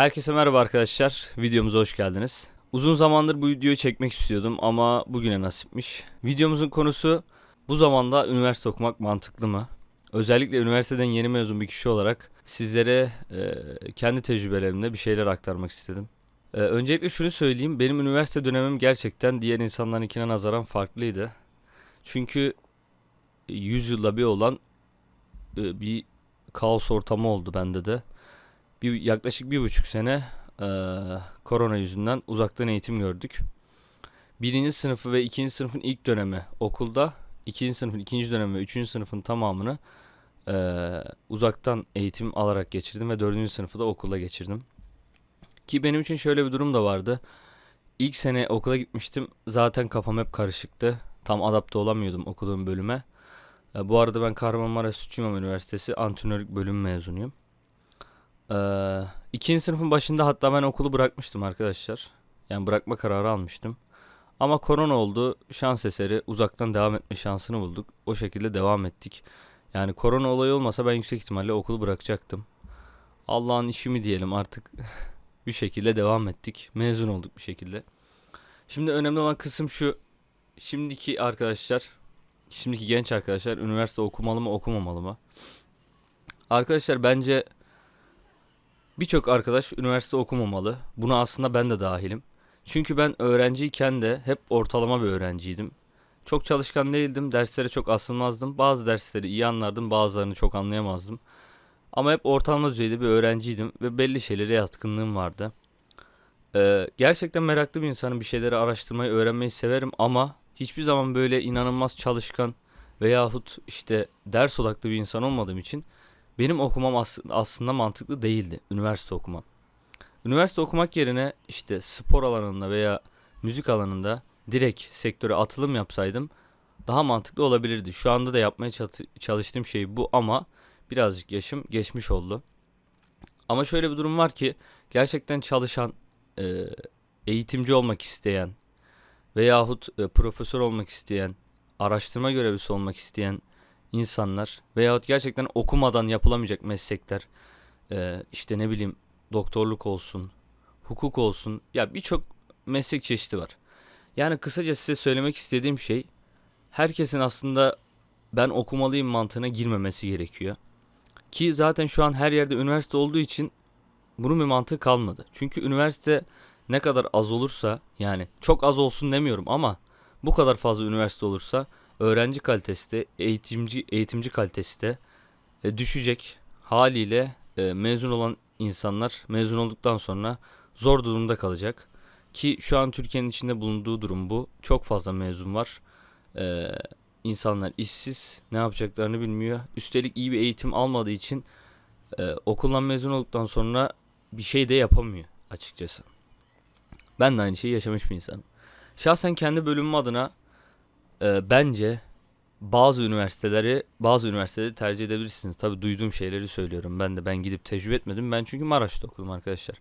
Herkese merhaba arkadaşlar. Videomuza hoş geldiniz. Uzun zamandır bu videoyu çekmek istiyordum ama bugüne nasipmiş. Videomuzun konusu bu zamanda üniversite okumak mantıklı mı? Özellikle üniversiteden yeni mezun bir kişi olarak sizlere e, kendi tecrübelerimde bir şeyler aktarmak istedim. E, öncelikle şunu söyleyeyim. Benim üniversite dönemim gerçekten diğer insanlarınkine nazaran farklıydı. Çünkü 100 yılda bir olan e, bir kaos ortamı oldu bende de bir yaklaşık bir buçuk sene eee, korona yüzünden uzaktan eğitim gördük. Birinci sınıfı ve ikinci sınıfın ilk dönemi okulda, ikinci sınıfın ikinci dönemi ve üçüncü sınıfın tamamını eee, uzaktan eğitim alarak geçirdim ve dördüncü sınıfı da okulda geçirdim. Ki benim için şöyle bir durum da vardı. İlk sene okula gitmiştim. Zaten kafam hep karışıktı. Tam adapte olamıyordum okuduğum bölüme. E, bu arada ben Kahramanmaraş Sütçü İmam Üniversitesi antrenörlük bölüm mezunuyum. Ee, ikinci sınıfın başında hatta ben okulu bırakmıştım arkadaşlar. Yani bırakma kararı almıştım. Ama korona oldu. Şans eseri uzaktan devam etme şansını bulduk. O şekilde devam ettik. Yani korona olayı olmasa ben yüksek ihtimalle okulu bırakacaktım. Allah'ın işi mi diyelim artık bir şekilde devam ettik. Mezun olduk bir şekilde. Şimdi önemli olan kısım şu. Şimdiki arkadaşlar, şimdiki genç arkadaşlar üniversite okumalı mı okumamalı mı? Arkadaşlar bence Birçok arkadaş üniversite okumamalı. Buna aslında ben de dahilim. Çünkü ben öğrenciyken de hep ortalama bir öğrenciydim. Çok çalışkan değildim, derslere çok asılmazdım. Bazı dersleri iyi anlardım, bazılarını çok anlayamazdım. Ama hep ortalama düzeyde bir öğrenciydim ve belli şeylere yatkınlığım vardı. Ee, gerçekten meraklı bir insanım, bir şeyleri araştırmayı, öğrenmeyi severim ama hiçbir zaman böyle inanılmaz çalışkan veyahut işte ders odaklı bir insan olmadığım için benim okumam as- aslında mantıklı değildi. Üniversite okumam. Üniversite okumak yerine işte spor alanında veya müzik alanında direkt sektöre atılım yapsaydım daha mantıklı olabilirdi. Şu anda da yapmaya çalıştığım şey bu ama birazcık yaşım geçmiş oldu. Ama şöyle bir durum var ki gerçekten çalışan, e, eğitimci olmak isteyen veyahut e, profesör olmak isteyen, araştırma görevlisi olmak isteyen insanlar veyahut gerçekten okumadan yapılamayacak meslekler e, işte ne bileyim doktorluk olsun, hukuk olsun ya birçok meslek çeşidi var. Yani kısaca size söylemek istediğim şey herkesin aslında ben okumalıyım mantığına girmemesi gerekiyor. Ki zaten şu an her yerde üniversite olduğu için bunun bir mantığı kalmadı. Çünkü üniversite ne kadar az olursa yani çok az olsun demiyorum ama bu kadar fazla üniversite olursa öğrenci kalitesi de eğitimci eğitimci kalitesi de e, düşecek. Haliyle e, mezun olan insanlar mezun olduktan sonra zor durumda kalacak. Ki şu an Türkiye'nin içinde bulunduğu durum bu. Çok fazla mezun var. E, insanlar işsiz, ne yapacaklarını bilmiyor. Üstelik iyi bir eğitim almadığı için e, okuldan mezun olduktan sonra bir şey de yapamıyor açıkçası. Ben de aynı şeyi yaşamış bir insanım. Şahsen kendi bölümüm adına e, bence bazı üniversiteleri bazı üniversiteleri tercih edebilirsiniz. Tabi duyduğum şeyleri söylüyorum. Ben de ben gidip tecrübe etmedim. Ben çünkü Maraş'ta okudum arkadaşlar.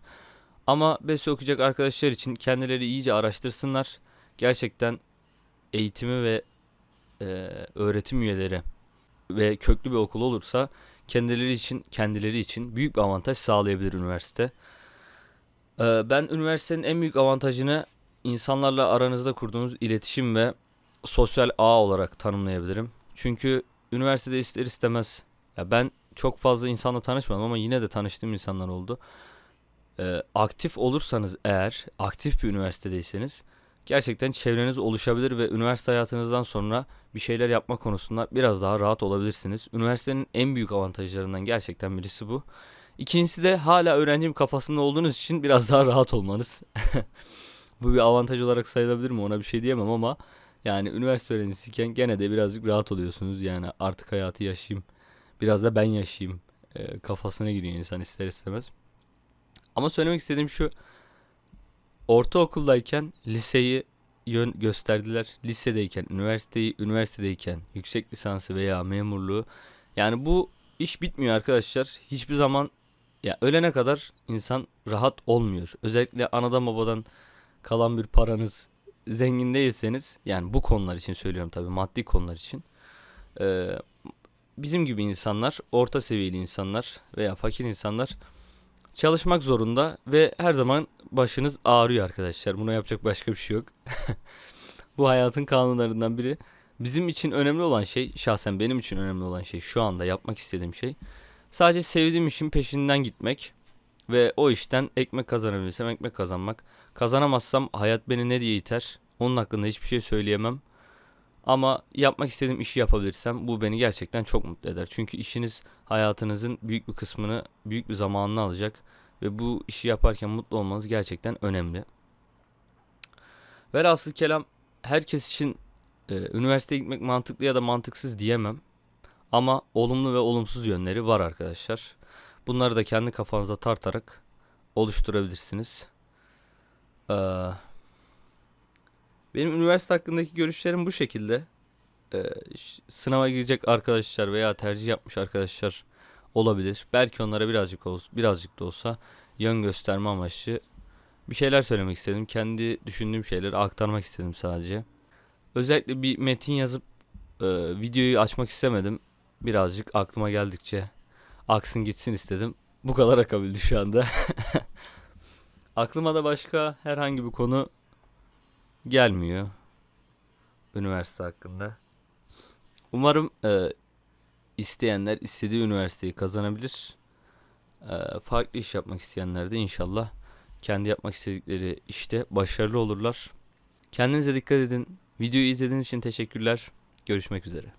Ama BES'i okuyacak arkadaşlar için kendileri iyice araştırsınlar. Gerçekten eğitimi ve e, öğretim üyeleri ve köklü bir okul olursa kendileri için kendileri için büyük bir avantaj sağlayabilir üniversite. E, ben üniversitenin en büyük avantajını insanlarla aranızda kurduğunuz iletişim ve sosyal ağ olarak tanımlayabilirim. Çünkü üniversitede ister istemez ya ben çok fazla insanla tanışmadım ama yine de tanıştığım insanlar oldu. Ee, aktif olursanız eğer aktif bir üniversitedeyseniz gerçekten çevreniz oluşabilir ve üniversite hayatınızdan sonra bir şeyler yapma konusunda biraz daha rahat olabilirsiniz. Üniversitenin en büyük avantajlarından gerçekten birisi bu. İkincisi de hala öğrencim kafasında olduğunuz için biraz daha rahat olmanız. bu bir avantaj olarak sayılabilir mi ona bir şey diyemem ama yani üniversite öğrencisiyken gene de birazcık rahat oluyorsunuz. Yani artık hayatı yaşayayım. Biraz da ben yaşayayım. E, kafasına giriyor insan ister istemez. Ama söylemek istediğim şu. Ortaokuldayken liseyi yön gösterdiler. Lisedeyken üniversiteyi, üniversitedeyken yüksek lisansı veya memurluğu. Yani bu iş bitmiyor arkadaşlar. Hiçbir zaman ya ölene kadar insan rahat olmuyor. Özellikle anadan babadan kalan bir paranız zengin değilseniz yani bu konular için söylüyorum tabii maddi konular için e, bizim gibi insanlar orta seviyeli insanlar veya fakir insanlar çalışmak zorunda ve her zaman başınız ağrıyor arkadaşlar. Buna yapacak başka bir şey yok. Bu hayatın kanunlarından biri. Bizim için önemli olan şey, şahsen benim için önemli olan şey, şu anda yapmak istediğim şey sadece sevdiğim işin peşinden gitmek ve o işten ekmek kazanabilirsem ekmek kazanmak. Kazanamazsam hayat beni nereye iter? Onun hakkında hiçbir şey söyleyemem. Ama yapmak istediğim işi yapabilirsem bu beni gerçekten çok mutlu eder. Çünkü işiniz hayatınızın büyük bir kısmını, büyük bir zamanını alacak ve bu işi yaparken mutlu olmanız gerçekten önemli. Velhasıl kelam herkes için e, üniversiteye gitmek mantıklı ya da mantıksız diyemem. Ama olumlu ve olumsuz yönleri var arkadaşlar. Bunları da kendi kafanızda tartarak oluşturabilirsiniz. Ee, benim üniversite hakkındaki görüşlerim bu şekilde. Ee, sınava girecek arkadaşlar veya tercih yapmış arkadaşlar olabilir. Belki onlara birazcık olsa, birazcık da olsa yön gösterme amaçlı bir şeyler söylemek istedim. Kendi düşündüğüm şeyleri aktarmak istedim sadece. Özellikle bir metin yazıp e, videoyu açmak istemedim. Birazcık aklıma geldikçe aksın gitsin istedim. Bu kadar akabildi şu anda. Aklıma da başka herhangi bir konu gelmiyor. Üniversite hakkında. Umarım e, isteyenler istediği üniversiteyi kazanabilir. E, farklı iş yapmak isteyenler de inşallah kendi yapmak istedikleri işte başarılı olurlar. Kendinize dikkat edin. Videoyu izlediğiniz için teşekkürler. Görüşmek üzere.